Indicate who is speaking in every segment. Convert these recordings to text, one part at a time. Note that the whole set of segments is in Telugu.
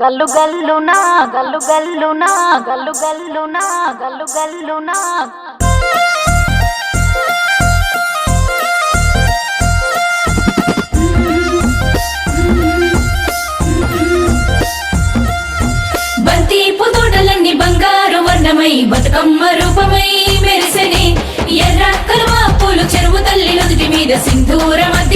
Speaker 1: గల్లు గల్లునా గల్లు గల్లునా గల్లు గల్లునా గల్లు గల్లునా.
Speaker 2: బంతి పుతోటలన్నీ బంగారు వర్ణమై బతుకమ్మ రూపమై మెరిసెనే. ఎర్ర కలువ పూలు చెరువు తల్లి నుదుటి మీద సింధూర మధ్య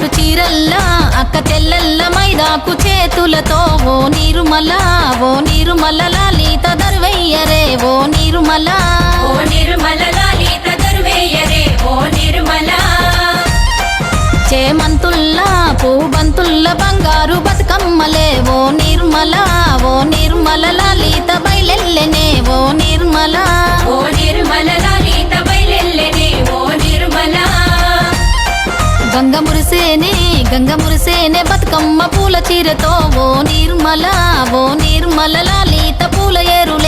Speaker 1: పట్టు చీరల్లా అక్క చెల్లెల్ల మైదాకు చేతులతో ఓ నిర్మల ఓ నిర్మల లలిత దర్వయ్యరే ఓ నిర్మల.
Speaker 2: ఓ నిర్మల లలిత దర్వేయరే ఓ నిర్మల.
Speaker 1: చేమంతుల్లా పూబంతుల్ల బంగారు బతుకమ్మలే ఓ నిర్మల ఓ నిర్మల లలిత బయలెల్లెనే ఓ నిర్మల. గంగ మురిసేనే గంగ మురిసేనే బతుకమ్మ పూల చీరతో ఓ నిర్మల ఓ నిర్మల లలిత పూల ఏరులే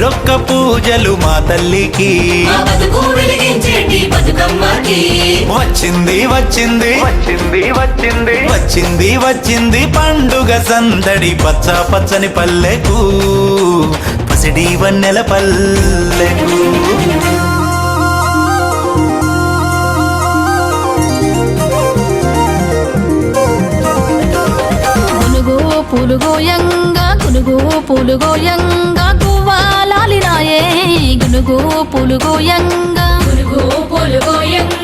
Speaker 3: తీరొక్క పూజలు మా తల్లికి. వచ్చింది వచ్చింది. వచ్చింది వచ్చింది. వచ్చింది వచ్చింది పండుగ సందడి పచ్చ పచ్చని పల్లెకు. పసిడి వన్నెల పల్లెకు.
Speaker 1: పులుగోయంగా గునుగు పులుగోయంగా గువ్వాలాలినాయే గునుగు
Speaker 2: పులుగు పులుగు